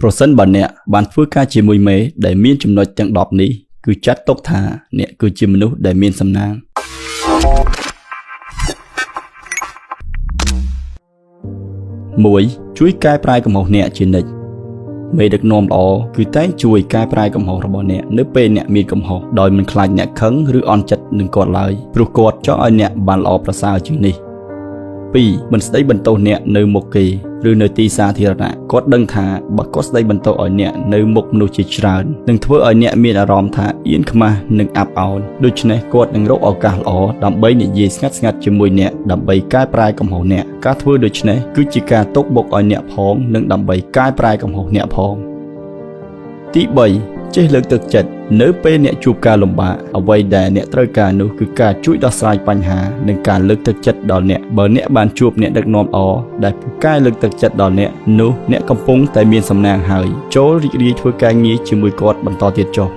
ប្រសិនបើអ្នកបានធ្វើការជាមួយមេដែលមានចំណុចទាំង10នេះគឺចាត់ទុកថាអ្នកគឺជាមនុស្សដែលមានសំណាង 1. ជួយកែប្រែកំហុសអ្នកជានិច្ចមេដឹកនាំល្អគឺតែងជួយកែប្រែកំហុសរបស់អ្នកនៅពេលអ្នកមានកំហុសដោយមិនខ្លាចអ្នកខឹងឬអន់ចិត្តនឹងគាត់ឡើយព្រោះគាត់ចង់ឲ្យអ្នកបានល្អប្រសើរជាងនេះ 2. មិនស្ដីបន្ទោសអ្នកនៅមុខគេឬនៅទីសាធារណៈគាត់ដឹងថាបើគាត់ស្ដីបន្ទោសឲ្យអ្នកនៅមុខមនុស្សជាច្រើននឹងធ្វើឲ្យអ្នកមានអារម្មណ៍ថាអៀនខ្មាស់និងអាប់អោនដូច្នេះគាត់នឹងរកឱកាសល្អដើម្បីនិយាយស្ងាត់ស្ងាត់ជាមួយអ្នកដើម្បីកែប្រែកំហុសអ្នកការធ្វើដូច្នេះគឺជាការទុកបុកឲ្យអ្នកផងនិងដើម្បីកែប្រែកំហុសអ្នកផង ទី3ចេះលើកទឹកចិត្តនៅពេលអ្នកជួបការលំបាកអ្វីដែលអ្នកត្រូវការនោះគឺការជួយដោះស្រាយបញ្ហានិងការលើកទឹកចិត្តដល់អ្នកបើអ្នកបានជួបអ្នកដឹកនាំល្អដែលពូកែលើកទឹកចិត្តដល់អ្នកនោះអ្នកកំពុងតែមានសំណាងហើយចូលរីករាយធ្វើការងារជាមួយគាត់បន្តទៀតចុះ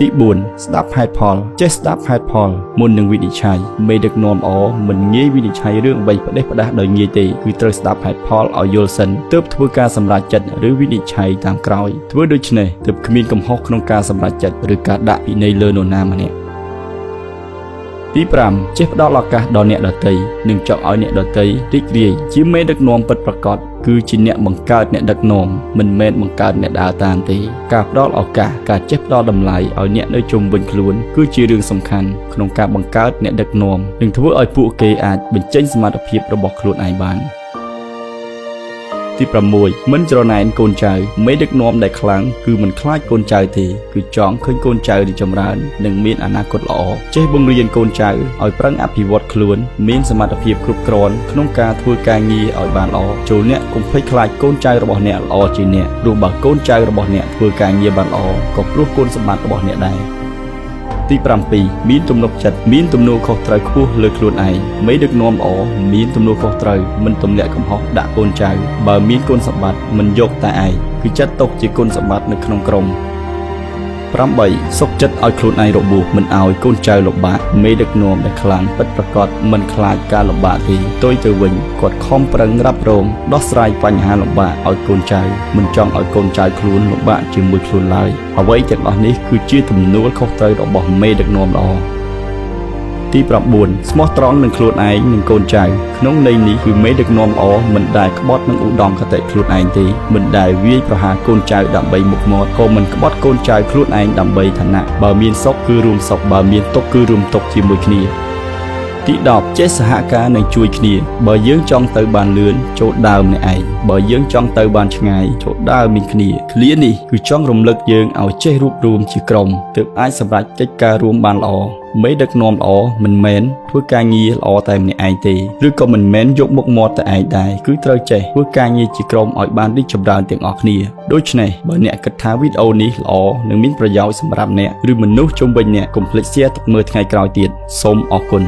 ទី4ស្ដាប់ហេតុផលចេះស្ដាប់ហេតុផលមុននឹងវិនិច្ឆ័យមេដឹកនាំល្អមិនងាយវិនិច្ឆ័យរឿងអ្វីផ្ដេសផ្ដាសដោយងាយទេគឺត្រូវស្ដាប់ហេតុផលឲ្យយល់សិនទើបធ្វើការសម្រេចចិត្តឬវិនិច្ឆ័យតាមក្រោយធ្វើដូច្នេះទើបគ្មានកំហុសក្នុងការសម្រេចចិត្តឬការដាក់ពិន័យលើនរណាម្នាក់ទី5ចេះផ្ដល់ឱកាសដល់អ្នកដទៃនិងចង់ឲ្យអ្នកដទៃរីករាយជាមេដឹកនាំពិតប្រាកដ គឺជាអ្នកបង្កើតអ្នកដឹកនាំមិនមែនបង្កើតអ្នកដើរតាមទេការផ្ដល់ឱកាសការចេះផ្ដល់តម្លៃឲ្យអ្នកនៅជុំវិញខ្លួនគឺជារឿងសំខាន់ក្នុងការបង្កើតអ្នកដឹកនាំនិងធ្វើឲ្យពួកគេអាចបញ្ចេញសមត្ថភាពរបស់ខ្លួនឯងបាន ទី6មិនច្រណែនកូនចៅមេដឹកនាំដែលខ្លាំងគឺមិនខ្លាចកូនចៅទេគឺចង់ឃើញកូនចៅរីកចម្រើន និងមានអនាគតល្អចេះបង្រៀនកូនចៅឲ្យប្រឹងអភិវឌ្ឍខ្លួន មានសមត្ថភាពគ្រប់គ្រាន់ក្នុងការធ្វើការងារឲ្យបានល្អចូលអ្នកកុំភ្លេចខ្លាចកូនចៅរបស់អ្នកល្អជាងអ្នកព្រោះបើកូនចៅរបស់អ្នកធ្វើការងារបានល្អក៏ព្រោះគុណសម្បត្តិរបស់អ្នកដែរ ទី7មានទំនុកចិត្តមានទំនួលខុសត្រូវខ្ពស់លើខ្លួនឯងមេដឹកនាំល្អមានទំនួលខុសត្រូវមិនទម្លាក់កំហុសដាក់កូនចៅបើមានគុណសម្បត្តិមិនយកតែឯងគឺចាត់ទុកជាគុណសម្បត្តិនៅក្នុងក្រុម 8សុខចិត្តឲ្យខ្លួនឯងរបួសមិនឲ្យកូនចៅលំបាកមេដឹកនាំដែលខ្លាំងពិតប្រាកដមិនខ្លាចការលំបាកទេទុយទៅវិញគាត់ខំប្រឹងរ៉ាប់រងដោះស្រាយបញ្ហាលំបាកឲ្យកូនចៅមិនចង់ឲ្យកូនចៅខ្លួនលំបាកជាមួយខ្លួនឡើយអ្វីទាំងអស់នេះគឺជាទំនួលខុសត្រូវរបស់មេដឹកនាំល្អ ទី9ស្មោះត្រង់នឹងខ្លួនឯងនិងកូនចៅក្នុងន័យនេះគឺមេដឹកនាំល្អមិនដែលក្បត់នឹងឧត្តមគតិខ្លួនឯងទេមិនដែលវាយប្រហារកូនចៅដើម្បីមុខមាត់ក៏មិនក្បត់កូនចៅខ្លួនឯងដើម្បីឋានៈបើមានសុខគឺរួមសុខបើមានទុក្ខគឺរួមទុក្ខជាមួយគ្នា ទី10ចេះសហការនិងជួយគ្នាបើយើងចង់ទៅបានលឿនចូលដើមម្នាក់ឯងបើយើងចង់ទៅបានឆ្ងាយចូលដើមមានគ្នាឃ្លានេះគឺចង់រំលឹកយើងឲ្យចេះរួបរวมជាក្រុមទើបអាចសម្រេចកិច្ចការរួមបានល្អមេដឹកនាំល្អមិនមែនធ្វើការងារល្អតែម្នាក់ឯងទេឬក៏មិនមែនយកមុខមាត់តែឯងដែរគឺត្រូវចេះធ្វើការងារជាក្រុមឲ្យបានរីកចម្រើនទាំងអស់គ្នាដូច្នេះបើអ្នកគិតថាវីដេអូនេះល្អនិងមានប្រយោជន៍សម្រាប់អ្នកឬមនុស្សជុំវិញអ្នកកុំភ្លេច share ទុកមើលថ្ងៃក្រោយទៀតសូមអរគុណ